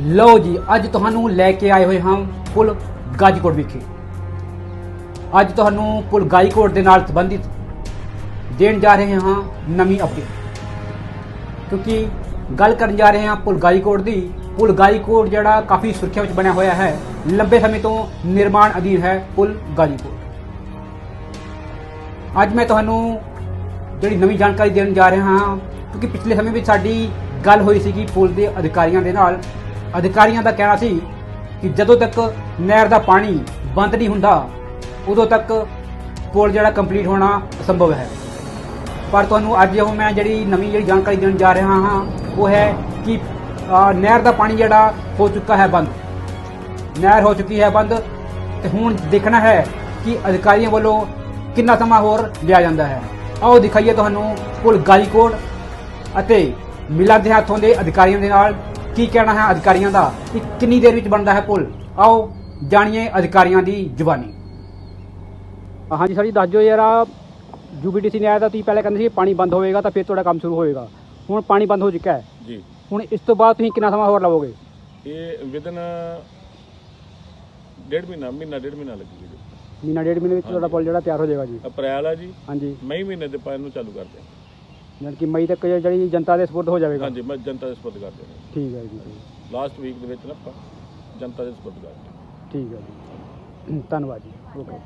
ਲਓ ਜੀ, ਅੱਜ ਤੁਹਾਨੂੰ ਲੈ ਕੇ ਆਏ ਹੋਏ ਹਾਂ ਪੁਲ ਗਾਜੀਕੋਟ ਵਿਖੇ। ਅੱਜ ਤੁਹਾਨੂੰ ਪੁਲ ਗਾਜੀਕੋਟ ਦੇ ਨਾਲ ਸੰਬੰਧਿਤ ਦੇਣ ਜਾ ਰਹੇ ਹਾਂ ਨਵੀਂ ਅਪਡੇਟ ਕਿਉਂਕਿ ਗੱਲ ਕਰਨ ਜਾ ਰਹੇ ਹਾਂ ਪੁਲ ਗਾਜੀਕੋਟ ਦੀ ਪੁਲ ਗਾਜੀਕੋਟ ਜਿਹੜਾ ਕਾਫੀ ਸੁਰੱਖਿਆ ਵਿੱਚ ਬਣਿਆ ਹੋਇਆ ਹੈ, ਲੰਬੇ ਸਮੇਂ ਤੋਂ ਨਿਰਮਾਣ ਅਧੀਨ ਹੈ ਪੁਲ ਗਾਜੀਕੋਟ। ਅੱਜ ਮੈਂ ਤੁਹਾਨੂੰ ਜਿਹੜੀ ਨਵੀਂ ਜਾਣਕਾਰੀ ਦੇਣ ਜਾ ਰਿਹਾ ਹਾਂ, ਕਿਉਂਕਿ ਪਿਛਲੇ ਸਮੇਂ ਵਿੱਚ ਸਾਡੀ ਗੱਲ ਹੋਈ ਸੀਗੀ ਪੁਲ ਦੇ ਅਧਿਕਾਰੀਆਂ ਦੇ ਨਾਲ ਅਧਿਕਾਰੀਆਂ ਦਾ ਕਹਿਣਾ ਸੀ ਕਿ ਜਦੋਂ ਤੱਕ ਨਹਿਰ ਦਾ ਪਾਣੀ ਬੰਦ ਨਹੀਂ ਹੁੰਦਾ, ਉਦੋਂ ਤੱਕ ਪੁਲ ਜਿਹੜਾ ਕੰਪਲੀਟ ਹੋਣਾ ਅਸੰਭਵ ਹੈ। ਪਰ ਤੁਹਾਨੂੰ ਅੱਜ ਉਹ ਮੈਂ ਜਿਹੜੀ ਨਵੀਂ ਜਿਹੜੀ ਜਾਣਕਾਰੀ ਦੇਣ ਜਾ ਰਿਹਾ ਹਾਂ, ਉਹ ਹੈ ਕਿ ਨਹਿਰ ਦਾ ਪਾਣੀ ਜਿਹੜਾ ਹੋ ਚੁੱਕਾ ਹੈ ਬੰਦ। ਨਹਿਰ ਹੋ ਚੁੱਕੀ ਹੈ ਬੰਦ ਤੇ ਹੁਣ ਦੇਖਣਾ ਹੈ ਕਿ ਅਧਿਕਾਰੀਆਂ ਵੱਲੋਂ ਕਿੰਨਾ ਸਮਾਂ ਹੋਰ ਲਿਆ ਜਾਂਦਾ ਹੈ। ਆਓ ਦਿਖਾਈਏ ਤੁਹਾਨੂੰ ਪੁਲ ਗਾਜੀਕੋਟ ਅਤੇ ਮਿਲਾਂ ਦੇ ਹੱਥੋਂ ਦੇ ਅਧਿਕਾਰੀਆਂ ਦੇ ਨਾਲ ਕੀ ਕਹਿਣਾ ਹੈ ਅਧਿਕਾਰੀਆਂ ਦਾ? ਕਿ ਕਿੰਨੀ ਦੇਰ ਵਿੱਚ ਬਣਦਾ ਹੈ ਪੁਲ? ਆਓ ਜਾਣੀਏ ਅਧਿਕਾਰੀਆਂ ਦੀ ਜ਼ੁਬਾਨੀ ਹਾਂਜੀ ਸਰ ਜੀ ਦੱਸ ਦਿਓ ਯਾਰ ਯੂਬੀਟੀਸੀ ਨੇ ਆਇਆ ਤਾਂ ਤੁਸੀਂ ਪਹਿਲੇ ਕਹਿੰਦੇ ਸੀ ਪਾਣੀ ਬੰਦ ਹੋਵੇਗਾ ਤਾਂ ਫਿਰ ਤੁਹਾਡਾ ਕੰਮ ਸ਼ੁਰੂ ਹੋਵੇਗਾ। ਹੁਣ ਪਾਣੀ ਬੰਦ ਹੋ ਚੁੱਕਾ ਹੈ। ਜੀ। ਹੁਣ ਇਸ ਤੋਂ ਬਾਅਦ ਤੁਸੀਂ ਕਿੰਨਾ ਸਮਾਂ ਹੋਰ ਲਵੋਗੇ? ਇਹ ਵਿਦਨ ਡੇਢ ਮਹੀਨਾ ਮਹੀਨਾ ਡੇਢ ਮਹੀਨਾ ਲੱਗੇਗਾ ਜੀ। ਮਹੀਨਾ ਡੇਢ ਮਹੀਨੇ ਵਿੱਚ ਤੁਹਾਡਾ ਪੁਲ ਜਿਹੜਾ ਤਿਆਰ ਹੋ ਜਾਏਗਾ ਜੀ। ਅਪ੍ਰੈਲ ਆ ਜੀ। ਹਾਂਜੀ। ਮਈ ਮਹੀਨੇ ਦੇ ਪਾਇਨ ਨੂੰ ਚਾਲੂ ਕਰਦੇ ਹਾਂ। ਯਾਨੀ ਕਿ ਮਈ ਤੱਕ ਜਿਹੜੀ ਜਨਤਾ ਦੇ ਸਪੋਰਟ ਹੋ ਜਾਵੇਗਾ। ਹਾਂਜੀ ਮੈਂ ਜਨਤਾ ਦੇ ਸਪੁਰਦ ਕਰਦੇ ਹਾਂ ਠੀਕ ਹੈ ਜੀ ਲਾਸਟ ਵੀਕ ਦੇ ਵਿੱਚ ਨਾ ਆਪਾਂ ਜਨਤਾ ਦੇ ਸਪੁਰਦ ਕਰਦੇ ਠੀਕ ਹੈ ਜੀ। ਧੰਨਵਾਦ ਜੀ। ਓਕੇ